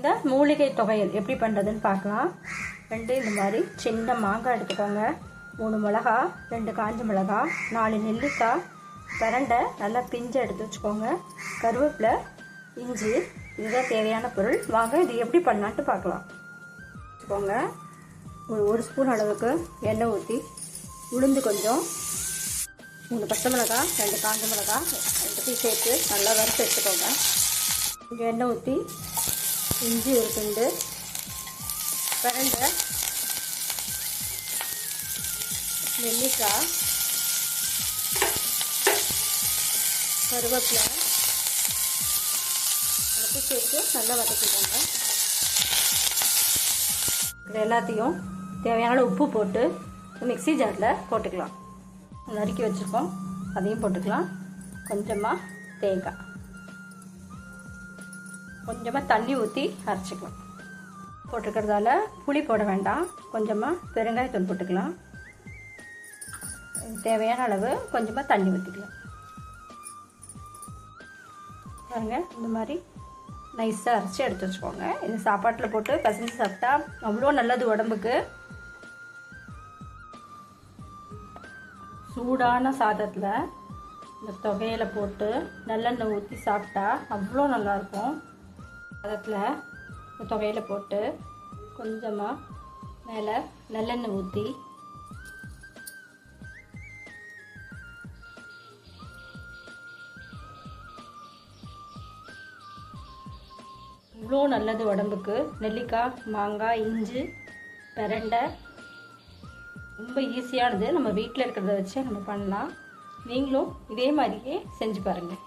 இந்த மூலிகை தொகையல் எப்படி பண்ணுறதுன்னு பார்க்கலாம். ரெண்டு இந்த மாதிரி சின்ன மாங்காய் எடுத்துக்கோங்க. மூணு மிளகா ரெண்டு காஞ்ச மிளகா நாலு நெல்லிக்காய் பிரண்டை நல்லா பிஞ்சை எடுத்து வச்சுக்கோங்க. கருவேப்பிலை இஞ்சி இதுதான் தேவையான பொருள். வாங்க இது எப்படி பண்ணலான்ட்டு பார்க்கலாம். வச்சுக்கோங்க. ஒரு ஒரு ஸ்பூன் அளவுக்கு எண்ணெய் ஊற்றி உளுந்து கொஞ்சம் மூணு பச்சை மிளகா ரெண்டு காஞ்ச மிளகா ரெண்டுத்தையும் சேர்த்து நல்லா வறுத்து எடுத்துக்கோங்க. கொஞ்சம் எண்ணெய் ஊற்றி இஞ்சி ஒரு துண்டு பிரண்டை நெல்லிக்காய் கருவேப்பிலை அடுத்து சேர்த்து நல்லா வதக்கிக்கோங்க. இது எல்லாத்தையும் தேவையான உப்பு போட்டு மிக்ஸி ஜாரில் போட்டுக்கலாம். நறுக்கி வச்சுருக்கோம். அதையும் போட்டுக்கலாம். கொஞ்சமாக தேங்காய். கொஞ்சமாக தண்ணி ஊற்றி அரைச்சிக்கலாம். போட்டுக்கிறதால புளி போட வேண்டாம். கொஞ்சமாக பெருங்காயத்தூள் போட்டுக்கலாம். தேவையான அளவு கொஞ்சமாக தண்ணி ஊற்றிக்கலாம் பாருங்க இந்த மாதிரி நைஸாக அரைச்சி எடுத்து வச்சுக்கோங்க. இது சாப்பாட்டில் போட்டு பசங்க சாப்பிட்டா அவ்வளோ நல்லது உடம்புக்கு. சூடான சாதத்தில் இந்த தொகையில் போட்டு நல்லெண்ணெய் ஊற்றி சாப்பிட்டா அவ்வளோ நல்லாயிருக்கும் பதத்தில் துவையில் போட்டு கொஞ்சமாக மேலே நல்லெண்ணெய் ஊற்றி இவ்வளோ நல்லது உடம்புக்கு. நெல்லிக்காய் மாங்காய் இஞ்சி பெரண்டை. ரொம்ப ஈஸியானது நம்ம வீட்டில் இருக்கிறத வச்சு நம்ம பண்ணலாம். நீங்களும் இதே மாதிரியே செஞ்சு பாருங்கள்